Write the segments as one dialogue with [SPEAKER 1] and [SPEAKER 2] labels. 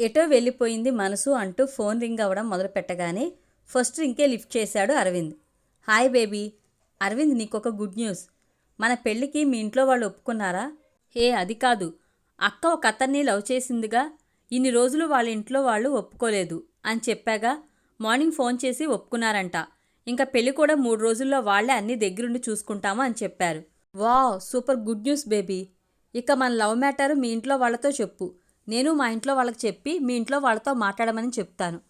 [SPEAKER 1] ఎటో వెళ్ళిపోయింది మనసు అంటూ ఫోన్ రింగ్ అవ్వడం మొదలు పెట్టగానే ఫస్ట్ రింకే లిఫ్ట్ చేశాడు అరవింద్. Hi baby. అరవింద్ నీకొక గుడ్ న్యూస్. మన పెళ్ళికి మీ ఇంట్లో వాళ్ళు ఒప్పుకున్నారా? హే అది కాదు. అక్క ఒక అతన్ని లవ్ చేసిందిగా. ఇన్ని రోజులు వాళ్ళ ఇంట్లో వాళ్ళు ఒప్పుకోలేదు అని చెప్పాగా. మార్నింగ్ ఫోన్ చేసి ఒప్పుకున్నారంట. ఇంకా పెళ్ళి కూడా మూడు రోజుల్లో వాళ్ళే అన్ని దగ్గరుండి చూసుకుంటాము అని చెప్పారు. Wow super good news baby. ఇక మన లవ్ మ్యాటర్ మీ ఇంట్లో వాళ్ళతో చెప్పు. నేను మా ఇంట్లో వాళ్ళకి చెప్పి మీ ఇంట్లో వాళ్ళతో మాట్లాడమని చెప్తాను.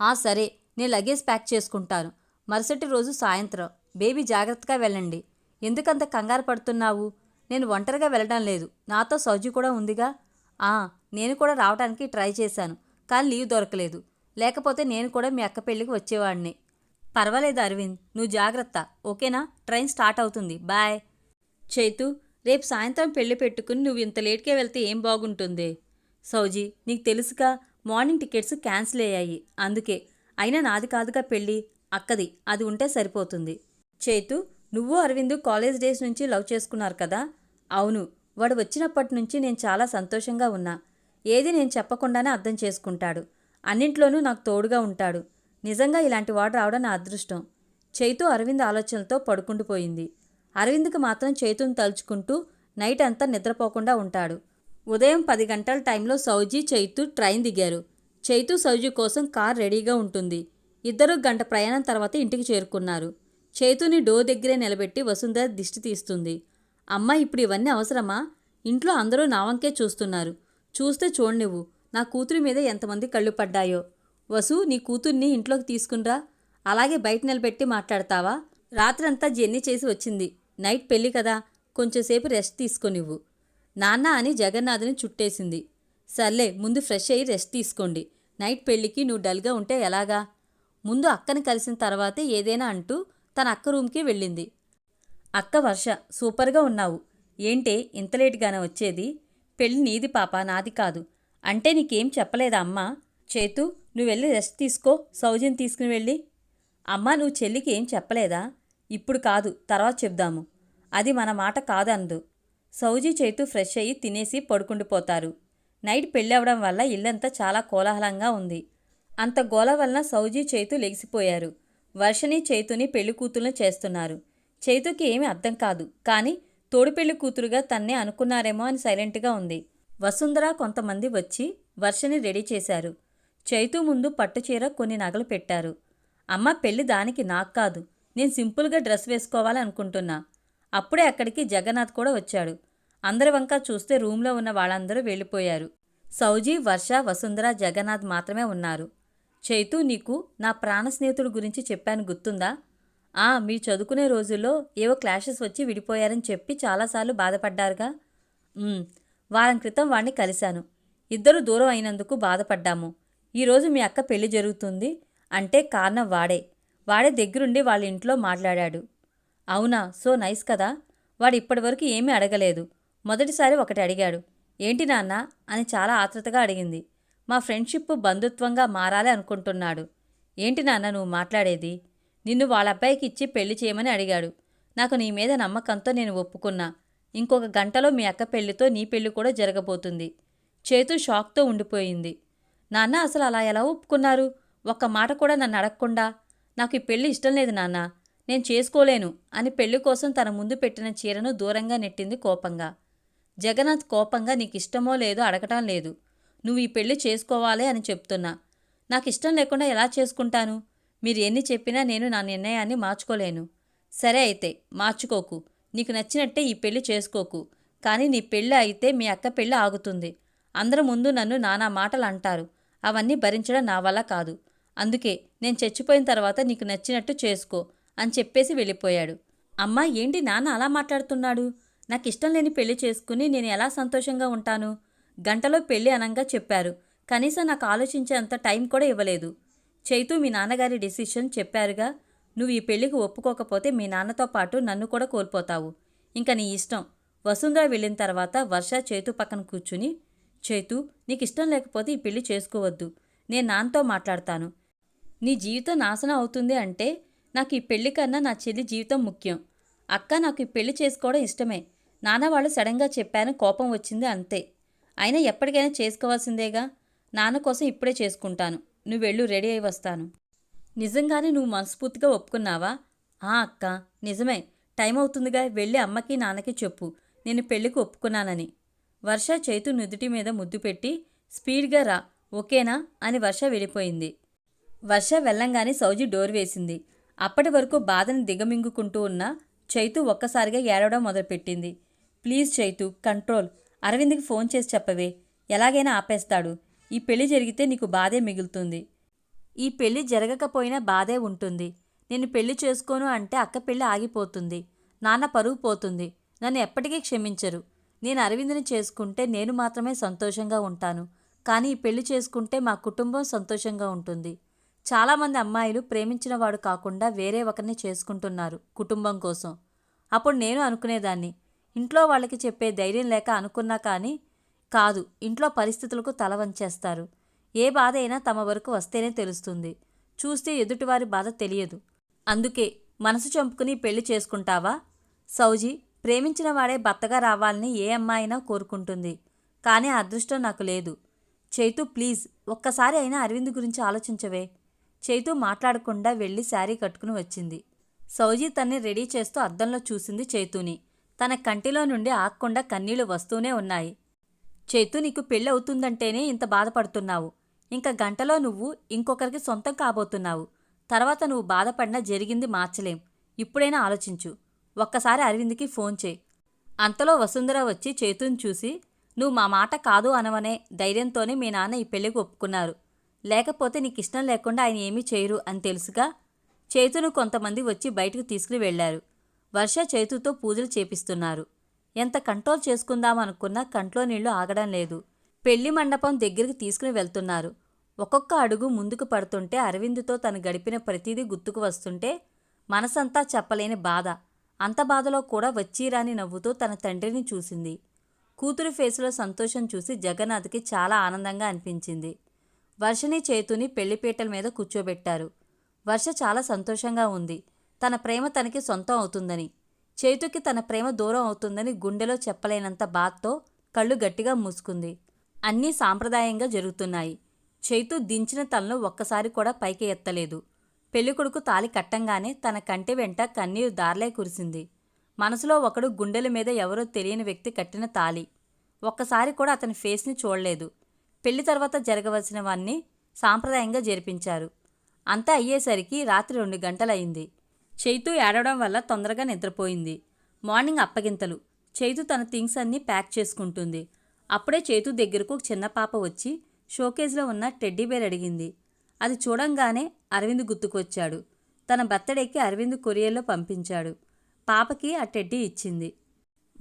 [SPEAKER 1] ఆ సరే నేను లగేజ్ ప్యాక్ చేసుకుంటాను. మరుసటి రోజు సాయంత్రం. బేబీ జాగ్రత్తగా వెళ్ళండి. ఎందుకంత కంగారు పడుతున్నావు? నేను ఒంటరిగా వెళ్ళడం లేదు. నాతో సౌజీ కూడా ఉందిగా? ఆ నేను కూడా రావడానికి ట్రై చేశాను కానీ లీవ్ దొరకలేదు. లేకపోతే నేను కూడా మీ అక్క పెళ్ళికి వచ్చేవాడిని. పర్వాలేదు అరవింద్ నువ్వు జాగ్రత్త. ఓకేనా? ట్రైన్ స్టార్ట్ అవుతుంది. బాయ్. చైతు రేపు సాయంత్రం పెళ్ళి పెట్టుకుని నువ్వు ఇంత లేట్గా వెళ్తే ఏం బాగుంటుంది? సౌజీ నీకు తెలుసుగా మార్నింగ్ టికెట్స్ క్యాన్సిల్ అయ్యాయి. అందుకే. అయినా నాది కాదుగా పెళ్ళి. అక్కది. అది ఉంటే సరిపోతుంది. చేతు నువ్వు అరవింద్ కాలేజ్ డేస్ నుంచి లవ్ చేసుకున్నారు కదా? అవును. వాడు వచ్చినప్పటి నుంచి నేను చాలా సంతోషంగా ఉన్నా. ఏది నేను చెప్పకుండానే అర్థం చేసుకుంటాడు. అన్నింట్లోనూ నాకు తోడుగా ఉంటాడు. నిజంగా ఇలాంటి వాడు రావడం నా అదృష్టం. చైతు అరవింద్ ఆలోచనలతో పడుకుండిపోయింది. అరవింద్కి మాత్రం చైతును తలుచుకుంటూ నైట్ అంతా నిద్రపోకుండా ఉంటాడు. ఉదయం పది గంటల టైంలో సౌజీ చైతు ట్రైన్ దిగారు. చైతు సౌజీ కోసం కార్ రెడీగా ఉంటుంది. ఇద్దరు గంట ప్రయాణం తర్వాత ఇంటికి చేరుకున్నారు. చైతుని డోర్ దగ్గరే నిలబెట్టి వసుంధర దిష్టి తీస్తుంది. అమ్మ ఇప్పుడు ఇవన్నీ అవసరమా? ఇంట్లో అందరూ నా వంకే చూస్తున్నారు. చూస్తే చూడనివ్వు నా కూతురి మీద ఎంతమంది కళ్ళు పడ్డాయో. వసు నీ కూతుర్ని ఇంట్లోకి తీసుకునిరా. అలాగే బయట నిలబెట్టి మాట్లాడతావా? రాత్రంతా జర్నీ చేసి వచ్చింది. నైట్ పెళ్ళి కదా. కొంచెంసేపు రెస్ట్ తీసుకొనివ్వు నాన్న అని జగన్నాథ్ని చుట్టేసింది. సర్లే ముందు ఫ్రెష్ అయ్యి రెస్ట్ తీసుకోండి. నైట్ పెళ్ళికి నువ్వు డల్గా ఉంటే ఎలాగా? ముందు అక్కని కలిసిన తర్వాతే ఏదైనా అంటూ తన అక్క రూమ్కి వెళ్ళింది. అక్క వర్ష సూపర్గా ఉన్నావు. ఏంటే ఇంత లేటుగానే వచ్చేది? పెళ్ళి నీది పాప నాది కాదు. అంటే నీకేం చెప్పలేదా అమ్మా? చేతు నువ్వు వెళ్ళి రెస్ట్ తీసుకో సౌజన్ తీసుకుని వెళ్ళి. అమ్మా నువ్వు చెల్లికి ఏం చెప్పలేదా? ఇప్పుడు కాదు తర్వాత చెప్దాము. అది మన మాట కాదందు సౌజీ చేతు ఫ్రెష్ అయ్యి తినేసి పడుకుండిపోతారు నైట్ పెళ్ళవడం వల్ల ఇల్లంతా చాలా కోలాహలంగా ఉంది. అంత గోల వలన సౌజీ చేతు లెగిసిపోయారు. వర్షని చేతుని పెళ్ళి కూతుర్లను చేస్తున్నారు. చేతుకి ఏమీ అర్థం కాదు. కానీ తోడు పెళ్ళి కూతురుగా తన్నే అనుకున్నారేమో అని సైలెంట్గా ఉంది. వసుంధర కొంతమంది వచ్చి వర్షని రెడీ చేశారు. చైతు ముందు పట్టుచీర కొన్ని నగలు పెట్టారు. అమ్మ పెళ్ళి దానికి నాకు కాదు. నేను సింపుల్గా డ్రెస్ వేసుకోవాలనుకుంటున్నా. అప్పుడే అక్కడికి జగన్నాథ్ కూడా వచ్చాడు. అందరి వంక చూస్తే రూమ్లో ఉన్న వాళ్ళందరూ వెళ్ళిపోయారు. సౌజీ వర్ష వసుంధర జగన్నాథ్ మాత్రమే ఉన్నారు. చైతు నీకు నా ప్రాణ స్నేహితుడి గురించి చెప్పాను గుర్తుందా? ఆ మీరు చదువుకునే రోజుల్లో ఏవో క్లాషెస్ వచ్చి విడిపోయారని చెప్పి చాలాసార్లు బాధపడ్డారుగా? వారం క్రితం వాణ్ణి కలిశాను. ఇద్దరు దూరం అయినందుకు బాధపడ్డాము. ఈరోజు మీ అక్క పెళ్ళి జరుగుతుంది. అంటే కారణం వాడే. వాడే దగ్గరుండి వాళ్ళ ఇంట్లో మాట్లాడాడు. అవునా సో నైస్ కదా. వాడు ఇప్పటివరకు ఏమీ అడగలేదు. మొదటిసారి ఒకటి అడిగాడు. ఏంటి నాన్న? అని చాలా ఆతృతగా అడిగింది. మా ఫ్రెండ్షిప్ బంధుత్వంగా మారాలి అనుకుంటున్నాడు. ఏంటి నాన్న నువ్వు మాట్లాడేది? నిన్ను వాళ్ళ అబ్బాయికి ఇచ్చి పెళ్ళి చేయమని అడిగాడు. నాకు నీ మీద నమ్మకంతో నేను ఒప్పుకున్నా. ఇంకొక గంటలో మీ అక్క పెళ్ళితో నీ పెళ్ళి కూడా జరగబోతుంది. చేతు షాక్తో ఉండిపోయింది. నాన్న అసలు అలా ఎలా ఒప్పుకున్నారు? ఒక్క మాట కూడా నన్ను అడగకుండా. నాకు ఈ పెళ్ళి ఇష్టం లేదు నాన్న. నేను చేసుకోలేను అని పెళ్ళి కోసం తన ముందు పెట్టిన చీరను దూరంగా నెట్టింది కోపంగా. జగన్నాథ్ కోపంగా నీకు ఇష్టమో లేదో అడగటం లేదు. నువ్వు ఈ పెళ్ళి చేసుకోవాలి అని చెప్తున్నా. నాకు ఇష్టం లేకుండా ఎలా చేసుకుంటాను? మీరు ఎన్ని చెప్పినా నేను నా నిర్ణయాన్ని మార్చుకోలేను. సరే అయితే మార్చుకోకు. నీకు నచ్చినట్టే ఈ పెళ్ళి చేసుకోకు. కానీ నీ పెళ్ళి అయితే మీ అక్క పెళ్ళి ఆగుతుంది. అందరి ముందు నన్ను నానా మాటలు అంటారు. అవన్నీ భరించడం నా వల్ల కాదు. అందుకే నేను చచ్చిపోయిన తర్వాత నీకు నచ్చినట్టు చేసుకో అని చెప్పేసి వెళ్ళిపోయాడు. అమ్మా ఏంటి నాన్న అలా మాట్లాడుతున్నాడు? నాకు ఇష్టం లేని పెళ్ళి చేసుకుని నేను ఎలా సంతోషంగా ఉంటాను? గంటలో పెళ్ళి అనంగా చెప్పారు. కనీసం నాకు ఆలోచించేంత టైం కూడా ఇవ్వలేదు. చైతు మీ నాన్నగారి డిసిషన్ చెప్పారుగా నువ్వు ఈ పెళ్ళికి ఒప్పుకోకపోతే మీ నాన్నతో పాటు నన్ను కూడా కోల్పోతావు. ఇంకా నీ ఇష్టం. వసుంధర వెళ్ళిన తర్వాత వర్ష చేతు పక్కన కూర్చుని చేతు నీకు ఇష్టం లేకపోతే ఈ పెళ్ళి చేసుకోవద్దు. నేను నాన్నతో మాట్లాడతాను. నీ జీవితం నాశనం అవుతుంది అంటే నాకు ఈ పెళ్ళి కన్నా నా చెల్లి జీవితం ముఖ్యం. అక్క నాకు ఈ పెళ్ళి చేసుకోవడం ఇష్టమే. నాన్న వాళ్ళు సడన్గా చెప్పాను కోపం వచ్చింది అంతే. అయినా ఎప్పటికైనా చేసుకోవాల్సిందేగా. నాన్న కోసం ఇప్పుడే చేసుకుంటాను. నువ్వు వెళ్ళు రెడీ అయి వస్తాను. నిజంగానే నువ్వు మనస్ఫూర్తిగా ఒప్పుకున్నావా? ఆ అక్క నిజమే. టైం అవుతుందిగా వెళ్ళి అమ్మకి నాన్నకి చెప్పు. నేను పెళ్ళికి ఒప్పుకున్నానని. వర్ష చైతు నుదుటి మీద ముద్దు పెట్టి స్పీడ్గా రా ఓకేనా? అని వర్ష వెళ్ళిపోయింది. వర్ష వెళ్ళంగానే సౌజీ డోర్ వేసింది. అప్పటి వరకు బాధను దిగమింగుకుంటూ ఉన్న చైతు ఒక్కసారిగా ఏడవడం మొదలుపెట్టింది. Please Chaitu control. అరవింద్కి ఫోన్ చేసి చెప్పవే. ఎలాగైనా ఆపేస్తాడు. ఈ పెళ్ళి జరిగితే నీకు బాధే మిగులుతుంది. ఈ పెళ్ళి జరగకపోయినా బాధే ఉంటుంది. నేను పెళ్ళి చేసుకోను అంటే అక్క పెళ్ళి ఆగిపోతుంది. నాన్న పరువు పోతుంది. నన్ను ఎప్పటికీ క్షమించరు. నేను అరవింద్ని చేసుకుంటే నేను మాత్రమే సంతోషంగా ఉంటాను. కానీ ఈ పెళ్ళి చేసుకుంటే మా కుటుంబం సంతోషంగా ఉంటుంది. చాలామంది అమ్మాయిలు ప్రేమించిన వాడు కాకుండా వేరే ఒకరిని చేసుకుంటున్నారు కుటుంబం కోసం. అప్పుడు నేను అనుకునేదాన్ని. ఇంట్లో వాళ్ళకి చెప్పే ధైర్యం లేక అనుకున్నా కానీ కాదు ఇంట్లో పరిస్థితులకు తల వంచేస్తారు. ఏ బాధ అయినా తమ వరకు వస్తేనే తెలుస్తుంది. చూస్తే ఎదుటివారి బాధ తెలియదు. అందుకే మనసు చంపుకుని పెళ్ళి చేసుకుంటావా? సౌజీ ప్రేమించిన వాడే భర్తగా రావాలని ఏ అమ్మాయినా కోరుకుంటుంది. కానీ అదృష్టం నాకు లేదు. చైతు ప్లీజ్ ఒక్కసారి అయినా అరవింద్ గురించి ఆలోచించవే. చైతు మాట్లాడకుండా వెళ్ళి శారీ కట్టుకుని వచ్చింది. సౌజీ తన్ని రెడీ చేస్తూ అద్దంలో చూసింది చైతుని. తన కంటిలో నుండి ఆక్కుండా కన్నీళ్ళు వస్తూనే ఉన్నాయి. చేతు నీకు పెళ్ళి అవుతుందంటేనే ఇంత బాధపడుతున్నావు. ఇంకా గంటలో నువ్వు ఇంకొకరికి సొంతం కాబోతున్నావు. తర్వాత నువ్వు బాధపడినా జరిగింది మార్చలేం. ఇప్పుడైనా ఆలోచించు. ఒక్కసారి అరవింద్కి ఫోన్ చేయి. అంతలో వసుంధర వచ్చి చేతుని చూసి నువ్వు మా మాట కాదు అనవనే ధైర్యంతోనే మీ నాన్న ఈ పెళ్ళికి ఒప్పుకున్నారు. లేకపోతే నీకు ఇష్టం లేకుండా ఆయన ఏమీ చేయరు అని తెలుసుగా? చేతును కొంతమంది వచ్చి బయటకు తీసుకుని వెళ్ళారు వర్ష చేతుతో పూజలు చేపిస్తున్నారు. ఎంత కంట్రోల్ చేసుకుందామనుకున్నా కంట్లో నీళ్ళు ఆగడం లేదు. పెళ్ళి మండపం దగ్గరికి తీసుకుని వెళ్తున్నారు. ఒక్కొక్క అడుగు ముందుకు పడుతుంటే అరవింద్తో తను గడిపిన ప్రతిదీ గుర్తుకు వస్తుంటే మనసంతా చెప్పలేని బాధ. అంత బాధలో కూడా వచ్చిరాని నవ్వుతూ తన తండ్రిని చూసింది. కూతురు ఫేసులో సంతోషం చూసి జగన్నాథ్కి చాలా ఆనందంగా అనిపించింది. వర్షని చేతుని పెళ్ళిపీటల మీద కూర్చోబెట్టారు. వర్ష చాలా సంతోషంగా ఉంది. తన ప్రేమ తనకి సొంతం అవుతుందని చేతుకి తన ప్రేమ దూరం అవుతుందని గుండెలో చెప్పలేనంత బాధతో కళ్ళు గట్టిగా మూసుకుంది. అన్నీ సాంప్రదాయంగా జరుగుతున్నాయి. చేతు దించిన తలను ఒక్కసారి కూడా పైకి ఎత్తలేదు. పెళ్ళికొడుకు తాలి కట్టంగానే తన కంటి వెంట కన్నీరు దార్లే కురిసింది. మనసులో ఒకడు గుండెల మీద ఎవరో తెలియని వ్యక్తి కట్టిన తాలి. ఒక్కసారి కూడా అతని ఫేస్ని చూడలేదు. పెళ్ళి తర్వాత జరగవలసినవన్నీ సాంప్రదాయంగా జరిపించారు. అంతా అయ్యేసరికి రాత్రి రెండు గంటలయింది. చైతు ఏడవడం వల్ల తొందరగా నిద్రపోయింది. మార్నింగ్ అప్పగింతలు. చైతు తన థింగ్స్ అన్నీ ప్యాక్ చేసుకుంటుంది. అప్పుడే చైతు దగ్గరకు ఒక చిన్న పాప వచ్చి షోకేజ్లో ఉన్న టెడ్డీ బేర్ అడిగింది. అది చూడంగానే అరవింద్ గుర్తుకొచ్చాడు. తన బర్త్డేకి అరవింద్ కొరియర్లో పంపించాడు. పాపకి ఆ టెడ్డీ ఇచ్చింది.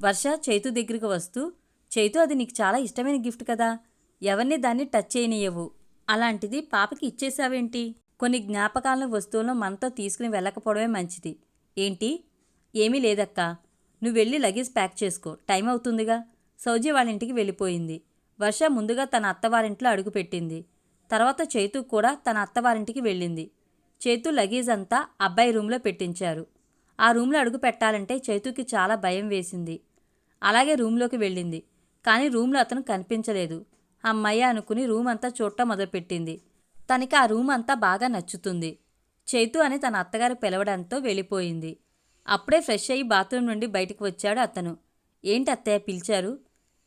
[SPEAKER 1] వర్ష చైతు దగ్గరికి వస్తూ చైతు అది నీకు చాలా ఇష్టమైన గిఫ్ట్ కదా. ఎవరిని దాన్ని టచ్ చేయనియవు అలాంటిది పాపకి ఇచ్చేసావేంటి? కొన్ని జ్ఞాపకాలను వస్తువులను మనతో తీసుకుని వెళ్ళకపోవడమే మంచిది. ఏంటి? ఏమీ లేదక్కా. నువ్వు వెళ్ళి లగేజ్ ప్యాక్ చేసుకో. టైం అవుతుందిగా. సౌజీ వాళ్ళ ఇంటికి వెళ్ళిపోయింది. వర్ష ముందుగా తన అత్తవారింట్లో అడుగుపెట్టింది తర్వాత చేతు కూడా తన అత్తవారింటికి వెళ్ళింది. చేతు లగేజ్ అంతా అబ్బాయి రూమ్లో పెట్టించారు. ఆ రూమ్లో అడుగు పెట్టాలంటే చేతుకి చాలా భయం వేసింది. అలాగే రూమ్లోకి వెళ్ళింది. కానీ రూమ్లో అతను కనిపించలేదు. అమ్మయ్య అనుకుని రూమ్ అంతా చూడటం మొదలుపెట్టింది. తనకి ఆ రూమ్ అంతా బాగా నచ్చుతుంది. చైతు అని తన అత్తగారు పిలవడంతో వెళ్ళిపోయింది. అప్పుడే ఫ్రెష్ అయ్యి బాత్రూమ్ నుండి బయటకు వచ్చాడు అతను. ఏంటి అత్తయ్య పిలిచారు?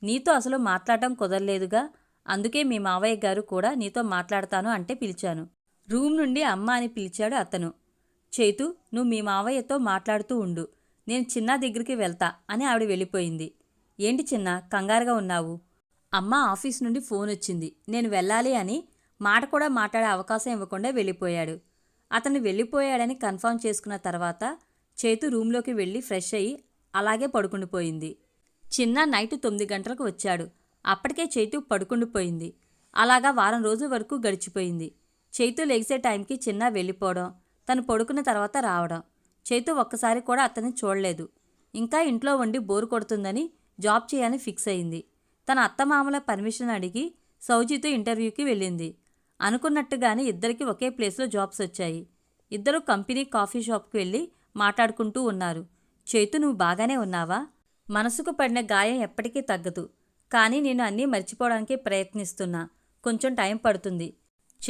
[SPEAKER 1] నీతో అసలు మాట్లాడటం కుదరలేదుగా. అందుకే మీ మావయ్య గారు కూడా నీతో మాట్లాడతాను అంటే పిలిచాను. రూమ్ నుండి అమ్మ అని పిలిచాడు అతను. చేతు నువ్వు మీ మావయ్యతో మాట్లాడుతూ ఉండు. నేను చిన్న దగ్గరికి వెళ్తా అని ఆవిడ వెళ్ళిపోయింది. ఏంటి చిన్న కంగారుగా ఉన్నావు? అమ్మ ఆఫీస్ నుండి ఫోన్ వచ్చింది. నేను వెళ్ళాలి అని మాట కూడా మాట్లాడే అవకాశం ఇవ్వకుండా వెళ్ళిపోయాడు. అతను వెళ్ళిపోయాడని కన్ఫర్మ్ చేసుకున్న తర్వాత చేతు రూమ్లోకి వెళ్ళి ఫ్రెష్ అయ్యి అలాగే పడుకుండిపోయింది చిన్న నైట్ తొమ్మిది గంటలకు వచ్చాడు. అప్పటికే చైతు పడుకుండిపోయింది అలాగా వారం రోజుల వరకు గడిచిపోయింది. చైతు లెగిసే టైంకి చిన్న వెళ్ళిపోవడం తను పడుకున్న తర్వాత రావడం. చైతు ఒక్కసారి కూడా అతన్ని చూడలేదు. ఇంకా ఇంట్లో ఉండి బోరు కొడుతుందని జాబ్ చేయాలని ఫిక్స్ అయింది. తన అత్తమామల పర్మిషన్ అడిగి సౌజీతో ఇంటర్వ్యూకి వెళ్ళింది. అనుకున్నట్టుగానే ఇద్దరికి ఒకే ప్లేస్లో జాబ్స్ వచ్చాయి. ఇద్దరు కంపెనీ కాఫీ షాప్కి వెళ్ళి మాట్లాడుకుంటూ ఉన్నారు. చైతు నువ్వు బాగానే ఉన్నావా? మనసుకు పడిన గాయం ఎప్పటికీ తగ్గదు. కానీ నేను అన్నీ మర్చిపోవడానికి ప్రయత్నిస్తున్నా. కొంచెం టైం పడుతుంది.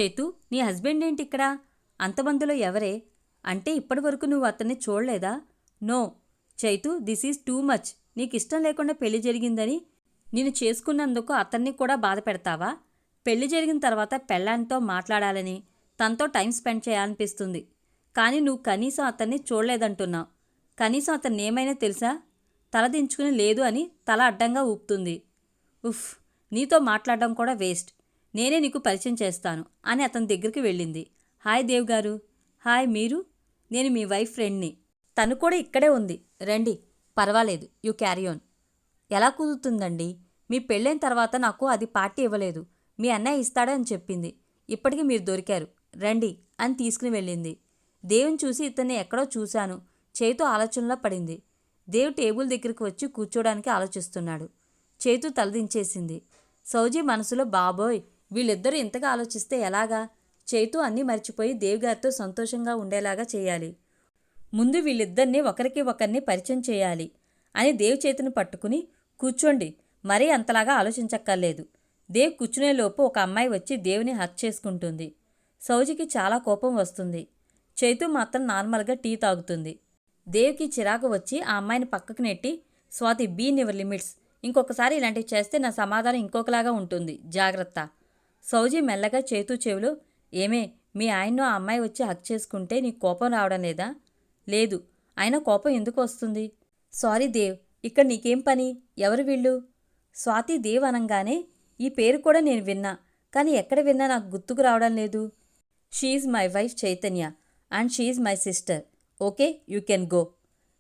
[SPEAKER 1] చేతు నీ హస్బెండ్ ఏంటి ఇక్కడ? అంతమందిలో ఎవరే? అంటే ఇప్పటి వరకు నువ్వు అతన్ని చూడలేదా? No. Chaitu this is too much. నీకు ఇష్టం లేకుండా పెళ్ళి జరిగిందని నేను చేసుకున్నందుకు అతన్ని కూడా బాధ పెడతావా? పెళ్ళి జరిగిన తర్వాత పెళ్ళానితో మాట్లాడాలని తనతో టైం స్పెండ్ చేయాలనిపిస్తుంది. కానీ నువ్వు కనీసం అతన్ని చూడలేదంటున్నావు. కనీసం అతన్ని ఏమైనా తెలుసా? తల దించుకుని లేదు అని తల అడ్డంగా ఊపుతుంది. ఉఫ్ నీతో మాట్లాడడం కూడా వేస్ట్. నేనే నీకు పరిచయం చేస్తాను అని అతని దగ్గరికి వెళ్ళింది. హాయ్ దేవ్ గారు. హాయ్ మీరు. నేను మీ వైఫ్ ఫ్రెండ్ని తను కూడా ఇక్కడే ఉంది. రండి. పర్వాలేదు. You carry on. ఎలా కుదురుతుందండి? మీ పెళ్ళైన తర్వాత నాకు అది పార్టీ ఇవ్వలేదు. మీ అన్నయ్య ఇస్తాడని చెప్పింది. ఇప్పటికీ మీరు దొరికారు. రండి అని తీసుకుని వెళ్ళింది. దేవుని చూసి ఇతన్ని ఎక్కడో చూశాను. చేతు ఆలోచనలో పడింది. దేవు టేబుల్ దగ్గరికి వచ్చి కూర్చోడానికి ఆలోచిస్తున్నాడు. చేతు తలదించేసింది సౌజీ మనసులో బాబోయ్ వీళ్ళిద్దరూ ఇంతగా ఆలోచిస్తే ఎలాగా? చేతు అన్నీ మర్చిపోయి దేవిగారితో సంతోషంగా ఉండేలాగా చేయాలి. ముందు వీళ్ళిద్దరినీ ఒకరికి ఒకరిని పరిచయం చేయాలి అని దేవ్ చేతిని పట్టుకుని కూర్చోండి మరీ అంతలాగా ఆలోచించక్కర్లేదు. దేవ్ కూర్చునేలోపు ఒక అమ్మాయి వచ్చి దేవుని హక్ చేసుకుంటుంది. సౌజికి చాలా కోపం వస్తుంది. చైతు మాత్రం నార్మల్గా టీ తాగుతుంది. దేవ్కి చిరాకు వచ్చి ఆ అమ్మాయిని పక్కకు నెట్టి స్వాతి బీ యువర్ లిమిట్స్ ఇంకొకసారి ఇలాంటివి చేస్తే నా సమాధానం ఇంకొకలాగా ఉంటుంది. జాగ్రత్త. సౌజీ మెల్లగా చేతు చెవులు ఏమే మీ ఆయన్ను ఆ అమ్మాయి వచ్చి హక్ చేసుకుంటే నీకు కోపం రావడం లేదా? లేదు. ఆయన కోపం ఎందుకు వస్తుంది? సారీ దేవ్ ఇక్కడ నీకేం పని? ఎవరు వీళ్ళు? స్వాతి దేవ్ అనగానే ఈ పేరు కూడా నేను విన్నా కానీ ఎక్కడ విన్నా నాకు గుర్తుకు రావడం లేదు. She's my wife Chaitanya and she's my sister okay you can go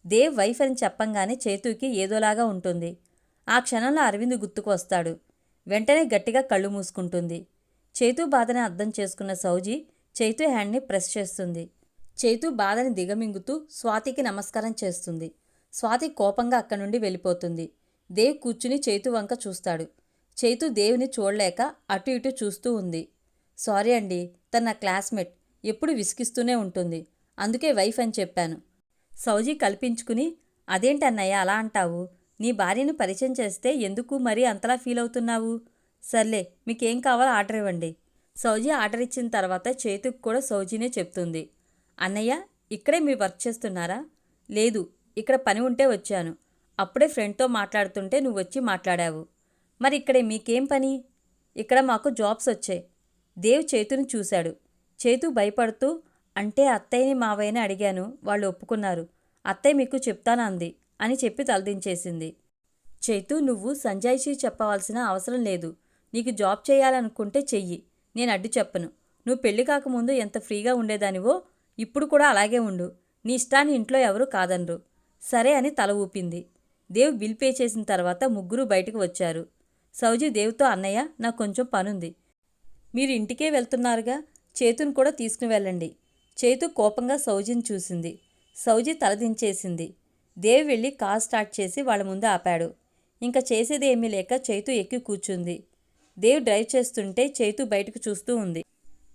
[SPEAKER 1] Dev wife అని చెప్పంగానే చేతుకి ఏదోలాగా ఉంటుంది. ఆ క్షణంలో అరవింద్ గుర్తుకు వస్తాడు. వెంటనే గట్టిగా కళ్ళు మూసుకుంటుంది. చేతు బాధని అర్థం చేసుకున్న సౌజీ చేతు హ్యాండ్ని ప్రెస్ చేస్తుంది. చేతు బాధని దిగమింగుతూ స్వాతికి నమస్కారం చేస్తుంది. స్వాతి కోపంగా అక్కడి నుండి వెళ్ళిపోతుంది. దేవ్ కూర్చుని చేతు వంక చూస్తాడు. చైతు దేవుని చూడలేక అటు ఇటు చూస్తూ ఉంది. సారీ అండి తన నా క్లాస్మేట్. ఎప్పుడు విసిగిస్తూనే ఉంటుంది. అందుకే వైఫ్ అని చెప్పాను. సౌజీ కల్పించుకుని అదేంటి అన్నయ్య అలా అంటావు? నీ భార్యను పరిచయం చేస్తే ఎందుకు మరీ అంతలా ఫీల్ అవుతున్నావు? సర్లే మీకేం కావాలో ఆర్డర్ ఇవ్వండి. సౌజీ ఆర్డర్ ఇచ్చిన తర్వాత చేతుకు కూడా సౌజీనే చెప్తుంది. అన్నయ్య ఇక్కడే మీరు వర్క్ చేస్తున్నారా? లేదు ఇక్కడ పని ఉంటే వచ్చాను. అప్పుడే ఫ్రెండ్తో మాట్లాడుతుంటే నువ్వు వచ్చి మాట్లాడావు. మరి ఇక్కడే మీకేం పని? ఇక్కడ మాకు జాబ్స్ వచ్చాయి. దేవ్ చేతుని చూశాడు. చేతు భయపడుతూ అంటే అత్తయ్యని మావయ్యని అడిగాను. వాళ్ళు ఒప్పుకున్నారు. అత్తయ్య మీకు చెప్తాను అంది అని చెప్పి తలదించేసింది. చేతు నువ్వు సంజాయిషి చెప్పవలసిన అవసరం లేదు. నీకు జాబ్ చేయాలనుకుంటే చెయ్యి. నేను అడ్డు చెప్పను. నువ్వు పెళ్ళి కాకముందు ఎంత ఫ్రీగా ఉండేదానివో ఇప్పుడు కూడా అలాగే ఉండు. నీ ఇష్టాన్ని ఇంట్లో ఎవరూ కాదనరు. సరే అని తల ఊపింది. దేవ్ బిల్ పే చేసిన తర్వాత ముగ్గురు బయటకు వచ్చారు. సౌజీ దేవ్తో అన్నయ్య నాకు కొంచెం పనుంది. మీరు ఇంటికే వెళ్తున్నారుగా? చేతును కూడా తీసుకుని వెళ్ళండి. చేతు కోపంగా సౌజిని చూసింది. సౌజీ తలదించేసింది దేవ్ వెళ్ళి కార్ స్టార్ట్ చేసి వాళ్ళ ముందు ఆపాడు. ఇంకా చేసేది ఏమీ లేక చైతు ఎక్కి కూర్చుంది. దేవ్ డ్రైవ్ చేస్తుంటే చైతు బయటకు చూస్తూ ఉంది.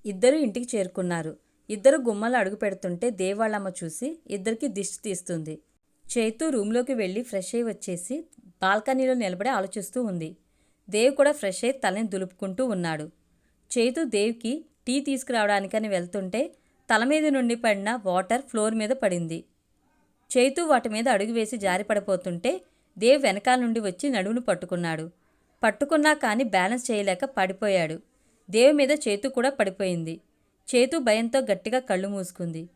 [SPEAKER 1] ఇద్దరు ఇంటికి చేరుకున్నారు. ఇద్దరు గుమ్మలు అడుగు పెడుతుంటే దేవ్ వాళ్ళమ్మ చూసి ఇద్దరికి దిష్టి తీస్తుంది. చైతు రూమ్లోకి వెళ్ళి ఫ్రెష్ అయి వచ్చేసి బాల్కనీలో నిలబడి ఆలోచిస్తూ ఉంది. దేవ్ కూడా ఫ్రెష్ అయి తలని దులుపుకుంటూ ఉన్నాడు. చేతు దేవ్కి టీ తీసుకురావడానికని వెళ్తుంటే తల మీద నుండి పడిన వాటర్ ఫ్లోర్ మీద పడింది. చేతు వాటి మీద అడుగు వేసి జారిపడిపోతుంటే దేవ్ వెనకాల నుండి వచ్చి నడుమును పట్టుకున్నాడు. పట్టుకున్నా కానీ బ్యాలెన్స్ చేయలేక పడిపోయాడు. దేవ్ మీద చేతు కూడా పడిపోయింది. చేతు భయంతో గట్టిగా కళ్ళు మూసుకుంది.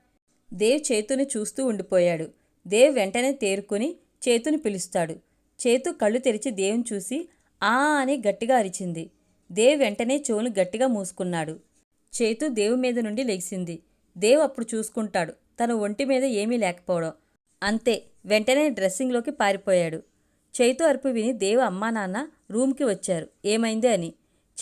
[SPEAKER 1] దేవ్ చేతుని చూస్తూ ఉండిపోయాడు. దేవ్ వెంటనే తేరుకుని చేతుని పిలుస్తాడు. చేతు కళ్ళు తెరిచి దేవుని చూసి ఆ అని గట్టిగా అరిచింది. దేవ్ వెంటనే చెవును గట్టిగా మూసుకున్నాడు. చేతు దేవు మీద నుండి లెగిసింది దేవ్ అప్పుడు చూసుకుంటాడు. తన ఒంటి మీద ఏమీ లేకపోవడం. అంతే. వెంటనే డ్రెస్సింగ్లోకి పారిపోయాడు. చైతు అరుపు విని దేవు అమ్మా నాన్న రూమ్కి వచ్చారు. ఏమైంది అని.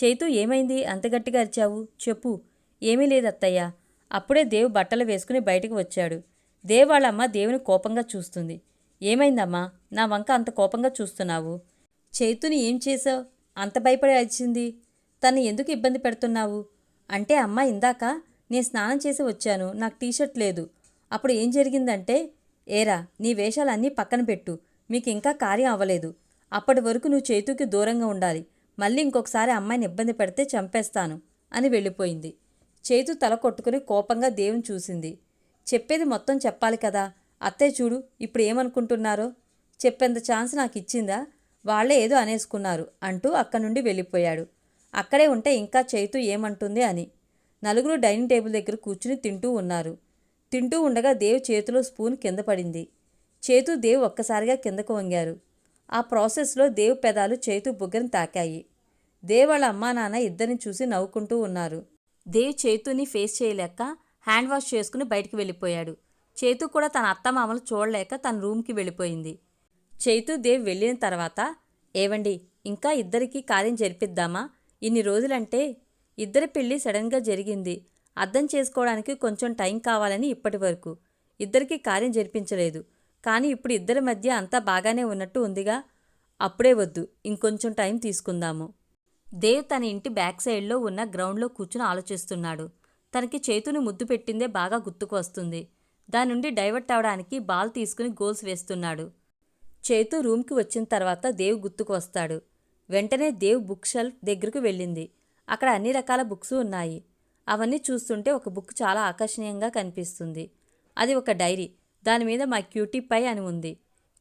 [SPEAKER 1] చైతు ఏమైంది? అంత గట్టిగా అరిచావు? చెప్పు. ఏమీ లేదు అత్తయ్య. అప్పుడే దేవు బట్టలు వేసుకుని బయటికి వచ్చాడు. దేవ్ దేవుని కోపంగా చూస్తుంది. ఏమైందమ్మా? నా వంక అంత కోపంగా చూస్తున్నావు. చైతుని ఏం చేశావు? అంత భయపడి వచ్చింది తను ఎందుకు ఇబ్బంది పెడుతున్నావు? అంటే అమ్మ ఇందాక నేను స్నానం చేసి వచ్చాను నాకు టీషర్ట్ లేదు. అప్పుడు ఏం జరిగిందంటే ఏరా నీ వేషాలన్నీ పక్కన పెట్టు మీకు ఇంకా కార్యం అవ్వలేదు. అప్పటి వరకు నువ్వు చేతుకి దూరంగా ఉండాలి. మళ్ళీ ఇంకొకసారి అమ్మాయిని ఇబ్బంది పెడితే చంపేస్తాను అని వెళ్ళిపోయింది. చేతు తల కొట్టుకుని కోపంగా దేవుని చూసింది. చెప్పేది మొత్తం చెప్పాలి కదా. అత్తయ్య చూడు ఇప్పుడు ఏమనుకుంటున్నారో? చెప్పేంత ఛాన్స్ నాకు ఇచ్చిందా? వాళ్ళే ఏదో అనేసుకున్నారు అంటూ అక్కడి నుండి వెళ్ళిపోయాడు. అక్కడే ఉంటే ఇంకా చైతు ఏమంటుంది అని. నలుగురు డైనింగ్ టేబుల్ దగ్గర కూర్చుని తింటూ ఉన్నారు. తింటూ ఉండగా దేవ్ చేతిలో స్పూన్ కింద పడింది. చేతు దేవ్ ఒక్కసారిగా కిందకు వంగారు. ఆ ప్రాసెస్లో దేవ్ పెదాలు చేతు బుగ్గని తాకాయి. దేవ్ వాళ్ళ అమ్మా నాన్న ఇద్దరిని చూసి నవ్వుకుంటూ ఉన్నారు. దేవ్ చేతుని ఫేస్ చేయలేక హ్యాండ్ వాష్ చేసుకుని బయటికి వెళ్ళిపోయాడు. చేతు కూడా తన అత్తమామలు చూడలేక తన రూమ్కి వెళ్ళిపోయింది. చైతు దేవ్ వెళ్ళిన తర్వాత ఏవండి ఇంకా ఇద్దరికి కార్యం జరిపిద్దామా? ఇన్ని రోజులంటే ఇద్దరి పెళ్ళి సడన్గా జరిగింది. అర్థం చేసుకోవడానికి కొంచెం టైం కావాలని ఇప్పటి వరకు. ఇద్దరికి కార్యం జరిపించలేదు. కానీ ఇప్పుడు ఇద్దరి మధ్య అంతా బాగానే ఉన్నట్టు ఉందిగా? అప్పుడే వద్దు ఇంకొంచెం టైం తీసుకుందాము. దేవ్ తన ఇంటి బ్యాక్ సైడ్లో ఉన్న గ్రౌండ్లో కూర్చుని ఆలోచిస్తున్నాడు. తనకి చేతుని ముద్దు పెట్టిందే బాగా గుర్తుకు వస్తుంది. దాని నుండి డైవర్ట్ అవడానికి బాల్ తీసుకుని గోల్స్ వేస్తున్నాడు. చేతు రూమ్కి వచ్చిన తర్వాత దేవ్ గుర్తుకు వస్తాడు. వెంటనే దేవ్ బుక్ షెల్ఫ్ దగ్గరకు వెళ్ళింది. అక్కడ అన్ని రకాల బుక్స్ ఉన్నాయి. అవన్నీ చూస్తుంటే ఒక బుక్ చాలా ఆకర్షణీయంగా కనిపిస్తుంది. అది ఒక డైరీ. దాని మీద మా క్యూటీ పై అని ఉంది.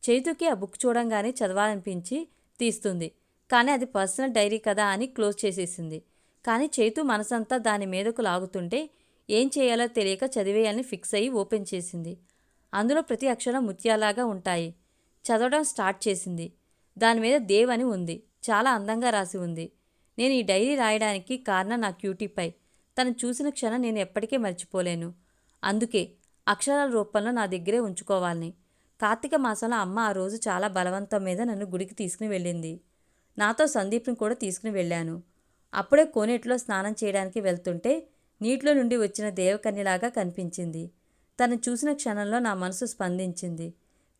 [SPEAKER 1] చైతుకి ఆ బుక్ చూడంగానే చదవాలనిపించి తీస్తుంది. కానీ అది పర్సనల్ డైరీ కదా అని క్లోజ్ చేసేసింది. కానీ చైతు మనసంతా దాని మీదకు లాగుతుంటే ఏం చేయాలో తెలియక చదివేయాలని ఫిక్స్ అయ్యి ఓపెన్ చేసింది. అందులో ప్రతి అక్షరం ముత్యాలాగా ఉంటాయి. చదవడం స్టార్ట్ చేసింది. దాని మీద దేవ్ అని ఉంది. చాలా అందంగా రాసి ఉంది. నేను ఈ డైరీ రాయడానికి కారణం నా క్యూటీపై తను చూసిన క్షణం నేను ఎప్పటికీ మర్చిపోలేను. అందుకే అక్షరాల రూపంలో నా దగ్గరే ఉంచుకోవాలని. కార్తీక మాసంలో అమ్మ ఆ రోజు చాలా బలవంతం మీద నన్ను గుడికి తీసుకుని వెళ్ళింది. నాతో సందీప్ని కూడా తీసుకుని వెళ్ళాను. అప్పుడే కోనేటిలో స్నానం చేయడానికి వెళ్తుంటే నీటిలో నుండి వచ్చిన దేవకన్యలాగా కనిపించింది. తను చూసిన క్షణంలో నా మనసు స్పందించింది.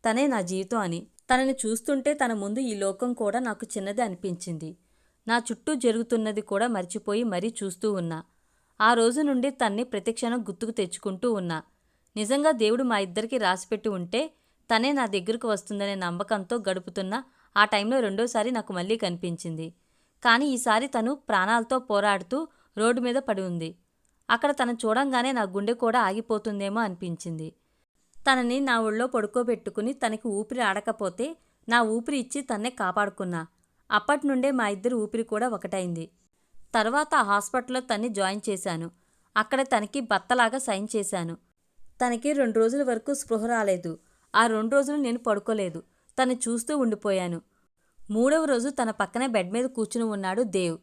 [SPEAKER 1] తనే నా జీవితం అని. తనని చూస్తుంటే తన ముందు ఈ లోకం కూడా నాకు చిన్నది అనిపించింది. నా చుట్టూ జరుగుతున్నది కూడా మర్చిపోయి మరీ చూస్తూ ఉన్నా. ఆ రోజు నుండి తన్ని ప్రతిక్షణం గుర్తుకు తెచ్చుకుంటూ ఉన్నా. నిజంగా దేవుడు మా ఇద్దరికి రాసిపెట్టి ఉంటే తనే నా దగ్గరకు వస్తుందనే నమ్మకంతో గడుపుతున్న ఆ టైంలో రెండోసారి నాకు మళ్ళీ కనిపించింది. కానీ ఈసారి తను ప్రాణాలతో పోరాడుతూ రోడ్డు మీద పడి ఉంది. అక్కడ తను చూడంగానే నా గుండె కూడా ఆగిపోతుందేమో అనిపించింది. తనని నా ఒళ్ళో పడుకోబెట్టుకుని తనకి ఊపిరి ఆడకపోతే నా ఊపిరి ఇచ్చి తన్నే కాపాడుకున్నా. అప్పటి నుండే మా ఇద్దరు ఊపిరి కూడా ఒకటైంది. తర్వాత ఆ హాస్పిటల్లో తన్ని జాయిన్ చేశాను. అక్కడ తనకి భర్తలాగా సైన్ చేశాను. తనకి రెండు రోజుల వరకు స్పృహ రాలేదు. ఆ రెండు రోజులు నేను పడుకోలేదు. తను చూస్తూ ఉండిపోయాను. మూడవ రోజు తన పక్కనే బెడ్ మీద కూర్చుని ఉన్నాడు దేవ్.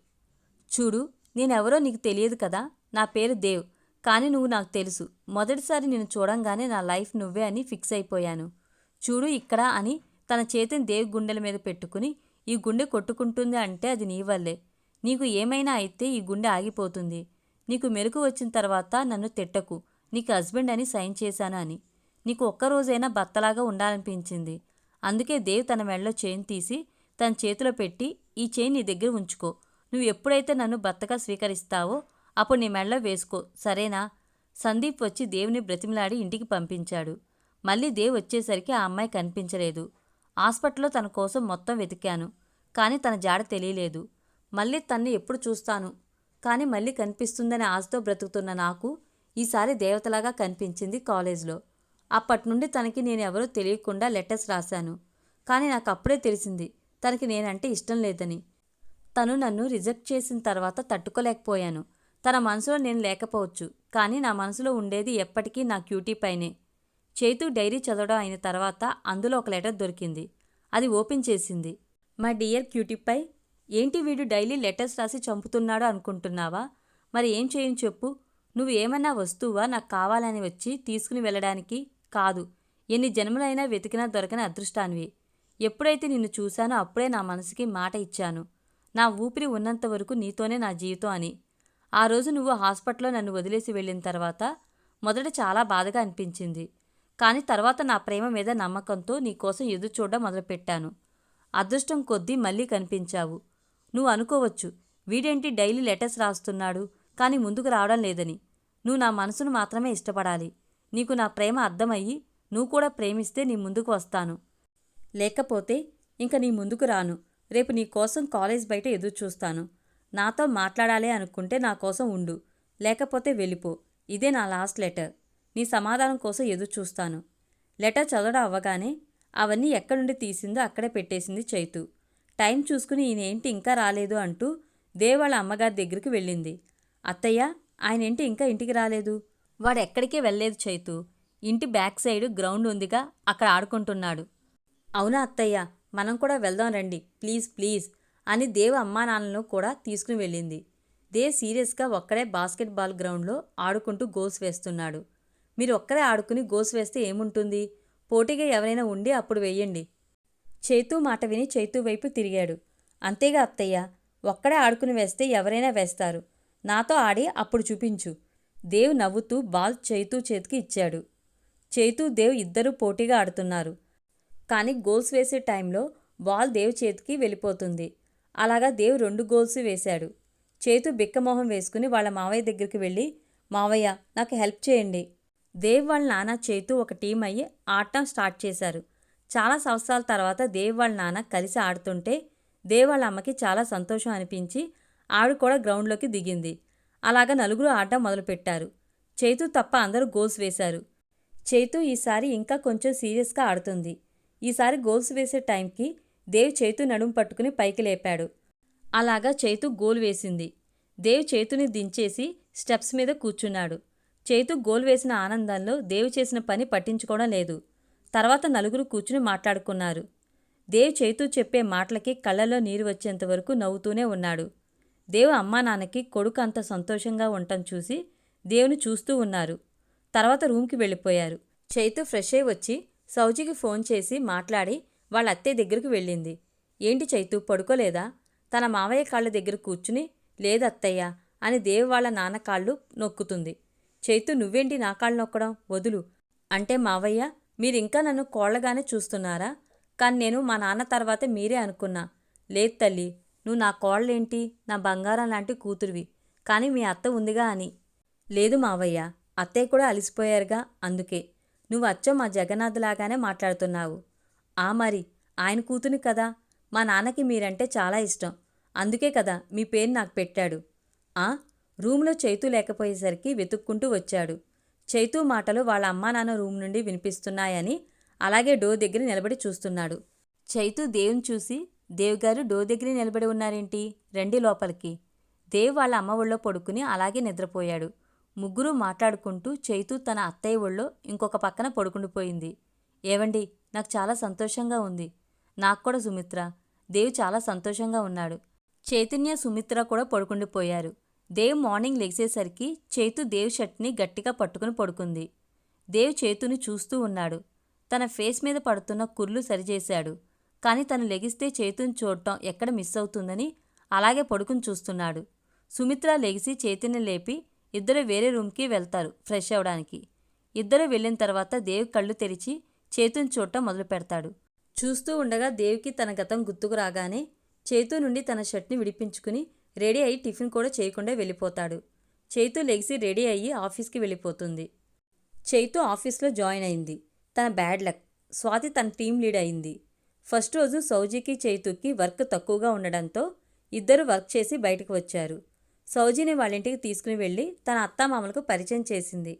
[SPEAKER 1] చూడు నేనెవరో నీకు తెలియదు కదా? నా పేరు దేవ్. కానీ నువ్వు నాకు తెలుసు. మొదటిసారి నేను చూడంగానే నా లైఫ్ నువ్వే అని ఫిక్స్ అయిపోయాను. చూడు ఇక్కడ అని తన చేతిని దేవి గుండెల మీద పెట్టుకుని ఈ గుండె కొట్టుకుంటుంది అంటే అది నీ వల్లే. నీకు ఏమైనా అయితే ఈ గుండె ఆగిపోతుంది. నీకు మెరుగు వచ్చిన తర్వాత నన్ను తిట్టకు. నీకు హస్బెండ్ అని సైన్ చేశాను అని. నీకు ఒక్కరోజైనా భర్తలాగా ఉండాలనిపించింది. అందుకే దేవ్ తన మెడలో చైన్ తీసి తన చేతిలో పెట్టి ఈ చైన్ నీ దగ్గర ఉంచుకో. నువ్వు ఎప్పుడైతే నన్ను భర్తగా స్వీకరిస్తావో అప్పుడు నీ మెడలో వేసుకో. సరేనా? సందీప్ వచ్చి దేవుని బ్రతిమలాడి ఇంటికి పంపించాడు. మళ్ళీ దేవ్ వచ్చేసరికి ఆ అమ్మాయి కనిపించలేదు. హాస్పిటల్లో తన కోసం మొత్తం వెతికాను. కానీ తన జాడ తెలియలేదు. మళ్ళీ తన్ని ఎప్పుడు చూస్తాను? కానీ మళ్ళీ కనిపిస్తుందనే ఆశతో బ్రతుకుతున్న నాకు ఈసారి దేవతలాగా కనిపించింది కాలేజ్లో. అప్పటి నుండి తనకి నేను తెలియకుండా లెటర్స్ రాశాను. కానీ నాకు అప్పుడే తెలిసింది తనకి నేనంటే ఇష్టం లేదని. తను నన్ను రిజెక్ట్ చేసిన తర్వాత తట్టుకోలేకపోయాను. తన మనసులో నేను లేకపోవచ్చు కానీ నా మనసులో ఉండేది ఎప్పటికీ నా క్యూటీ పైనే. చేతు డైరీ చదవడం అయిన తర్వాత అందులో ఒక లెటర్ దొరికింది. అది ఓపెన్ చేసింది. మా డియర్ క్యూటీపై ఏంటి వీడు డైలీ లెటర్స్ రాసి చంపుతున్నాడో అనుకుంటున్నావా? మరి ఏం చేయని చెప్పు. నువ్వు ఏమన్నా వస్తువా నాకు కావాలని వచ్చి తీసుకుని వెళ్ళడానికి? కాదు. ఎన్ని జన్మలైనా వెతికినా దొరకని అదృష్టానివి. ఎప్పుడైతే నిన్ను చూశానో అప్పుడే నా మనసుకి మాట ఇచ్చాను. నా ఊపిరి ఉన్నంత వరకు నీతోనే నా జీవితం అని. ఆ రోజు నువ్వు హాస్పిటల్లో నన్ను వదిలేసి వెళ్ళిన తర్వాత మొదట చాలా బాధగా అనిపించింది. కానీ తర్వాత నా ప్రేమ మీద నమ్మకంతో నీకోసం ఎదురు చూడడం మొదలుపెట్టాను. అదృష్టం కొద్దీ మళ్ళీ కనిపించావు. నువ్వు అనుకోవచ్చు వీడేంటి డైలీ లెటర్స్ రాస్తున్నాడు కానీ ముందుకు రావడం లేదని. నువ్వు నా మనసును మాత్రమే ఇష్టపడాలి. నీకు నా ప్రేమ అర్థమయ్యి నువ్వు కూడా ప్రేమిస్తే నీ ముందుకు వస్తాను. లేకపోతే ఇంక నీ ముందుకు రాను. రేపు నీ కోసం కాలేజ్ బయట ఎదురు చూస్తాను నాతో మాట్లాడాలి అనుకుంటే నా కోసం ఉండు లేకపోతే వెళ్ళిపో. ఇదే నా లాస్ట్ లెటర్. నీ సమాధానం కోసం ఎదురు చూస్తాను. లెటర్ చదవడం అవ్వగానే అవన్నీ ఎక్కడి నుండి తీసిందో అక్కడే పెట్టేసింది చైతు. టైం చూసుకుని ఈయనేంటి ఇంకా రాలేదు అంటూ దేవాళ్ళ అమ్మగారి దగ్గరికి వెళ్ళింది. అత్తయ్య ఆయనేంటి ఇంకా ఇంటికి రాలేదు? వాడు ఎక్కడికి వెళ్ళలేదు చైతు. ఇంటి బ్యాక్ సైడ్ గ్రౌండ్ ఉందిగా అక్కడ ఆడుకుంటున్నాడు. అవునా అత్తయ్య మనం కూడా వెళ్దాం రండి. Please please. అని దేవ్ అమ్మా నాన్నలను కూడా తీసుకుని వెళ్ళింది. దేవ్ సీరియస్గా ఒక్కడే బాస్కెట్బాల్ గ్రౌండ్లో ఆడుకుంటూ గోల్స్ వేస్తున్నాడు. మీరు ఒక్కరే ఆడుకుని గోల్స్ వేస్తే ఏముంటుంది? పోటీగా ఎవరైనా ఉండి అప్పుడు వెయ్యండి చైతు మాట విని చైతు వైపు తిరిగాడు. అంతేగా అత్తయ్య ఒక్కడే ఆడుకుని వేస్తే ఎవరైనా వేస్తారు. నాతో ఆడి అప్పుడు చూపించు. దేవ్ నవ్వుతూ బాల్ చైతు చేతికి ఇచ్చాడు. చైతు దేవ్ ఇద్దరూ పోటీగా ఆడుతున్నారు. కానీ గోల్స్ వేసే టైంలో బాల్ దేవ్ చేతికి వెళ్ళిపోతుంది. అలాగా దేవ్ రెండు గోల్స్ వేశాడు. చేతు బిక్కమోహం వేసుకుని వాళ్ళ మావయ్య దగ్గరికి వెళ్ళి మావయ్య నాకు హెల్ప్ చేయండి. దేవ్ వాళ్ళ నాన్న చేతు ఒక టీం అయ్యి ఆడటం స్టార్ట్ చేశారు. చాలా సంవత్సరాల తర్వాత దేవ్ వాళ్ళ నాన్న కలిసి ఆడుతుంటే దేవ్ వాళ్ళ అమ్మకి చాలా సంతోషం అనిపించి ఆవిడ కూడా గ్రౌండ్లోకి దిగింది. అలాగా నలుగురు ఆడటం మొదలుపెట్టారు. చేతు తప్ప అందరూ గోల్స్ వేశారు. చేతు ఈసారి ఇంకా కొంచెం సీరియస్గా ఆడుతుంది. ఈసారి గోల్స్ వేసే టైంకి దేవ్ చేతు నడుం పట్టుకుని పైకి లేపాడు. అలాగా చేతు గోల్ వేసింది. దేవ్ చేతుని దించేసి స్టెప్స్ మీద కూర్చున్నాడు. చేతు గోల్ వేసిన ఆనందంలో దేవ్ చేసిన పని పట్టించుకోవడం లేదు. తర్వాత నలుగురు కూర్చుని మాట్లాడుకున్నారు. దేవ్ చేతు చెప్పే మాటలకి కళ్ళలో నీరు వచ్చేంత వరకు నవ్వుతూనే ఉన్నాడు. దేవ్ అమ్మా నాన్నకి కొడుకు అంత సంతోషంగా ఉండటం చూసి దేవుని చూస్తూ ఉన్నారు. తర్వాత రూమ్కి వెళ్ళిపోయారు. చైతు ఫ్రెష్ అయి వచ్చి సౌజికి ఫోన్ చేసి మాట్లాడి వాళ్ళ అత్తయ్య దగ్గరికి వెళ్ళింది. ఏంటి చైతు పడుకోలేదా? తన మావయ్య కాళ్ళ దగ్గర కూర్చుని లేదత్తయ్య అని దేవ్ వాళ్ళ నాన్న కాళ్ళు నొక్కుతుంది. చైతు నువ్వేంటి నా కాళ్ళు నొక్కడం? వదులు. అంటే మావయ్య మీరింకా నన్ను కోళ్ళగానే చూస్తున్నారా? కానీ నేను మా నాన్న తర్వాతే మీరే అనుకున్నా. లేదు తల్లి నువ్వు నా కోళ్ళేంటి? నా బంగారం లాంటి కూతురివి. కానీ మీ అత్త ఉందిగా అని. లేదు మావయ్య అత్తయ్య కూడా అలిసిపోయారుగా అందుకే. నువ్వు అచ్చం మా జగన్నాథ్ లాగానే మాట్లాడుతున్నావు. ఆ మరి ఆయన కూతుని కదా. మా నాన్నకి మీరంటే చాలా ఇష్టం. అందుకే కదా మీ పేరు నాకు పెట్టాడు. ఆ? రూమ్లో చైతు లేకపోయేసరికి వెతుక్కుంటూ వచ్చాడు. చైతు మాటలు వాళ్ళ అమ్మా నాన్న రూమ్ నుండి వినిపిస్తున్నాయని అలాగే డోర్ దగ్గర నిలబడి చూస్తున్నాడు. చైతు దేవుని చూసి దేవ్ గారు డోర్ దగ్గర నిలబడి ఉన్నారేంటి? రండి లోపలికి. దేవ్ వాళ్ళ అమ్మ ఒళ్ళో పడుకుని అలాగే నిద్రపోయాడు. ముగ్గురు మాట్లాడుకుంటూ చైతు తన అత్తయ్య ఒళ్ళో ఇంకొక పక్కన పడుకుండిపోయింది. ఏవండి? నాకు చాలా సంతోషంగా ఉంది. నాకు కూడా సుమిత్ర. దేవ్ చాలా సంతోషంగా ఉన్నాడు. చైతన్య సుమిత్ర కూడా పడుకుండిపోయారు దేవ్ మార్నింగ్ లెగిసేసరికి చేతు దేవ్ షర్ట్ని గట్టిగా పట్టుకుని పడుకుంది. దేవ్ చేతుని చూస్తూ ఉన్నాడు. తన ఫేస్ మీద పడుతున్న కుర్లు సరిచేశాడు. కానీ తను లెగిస్తే చేతుని చూడటం ఎక్కడ మిస్ అవుతుందని అలాగే పడుకుని చూస్తున్నాడు. సుమిత్ర లెగిసి చేతిని లేపి ఇద్దరు వేరే రూమ్కి వెళ్తారు ఫ్రెష్ అవడానికి ఇద్దరు వెళ్ళిన తర్వాత దేవ్ కళ్ళు తెరిచి చేతుని చూడటం మొదలు పెడతాడు. చూస్తూ ఉండగా దేవికి తన గతం గుర్తుకు రాగానే చేతు నుండి తన షర్ట్ని విడిపించుకుని రెడీ అయ్యి టిఫిన్ కూడా చేయకుండా వెళ్ళిపోతాడు. చైతు లెగిసి రెడీ అయ్యి ఆఫీస్కి వెళ్ళిపోతుంది. చైతు ఆఫీస్లో జాయిన్ అయింది. తన బ్యాడ్ లక్. స్వాతి తన టీం లీడ్ అయింది. ఫస్ట్ రోజు సౌజీకి చైతుకి వర్క్ తక్కువగా ఉండడంతో ఇద్దరు వర్క్ చేసి బయటకు వచ్చారు. సౌజీని వాళ్ళ ఇంటికి తీసుకుని వెళ్ళి తన అత్తామామలకు పరిచయం చేసింది.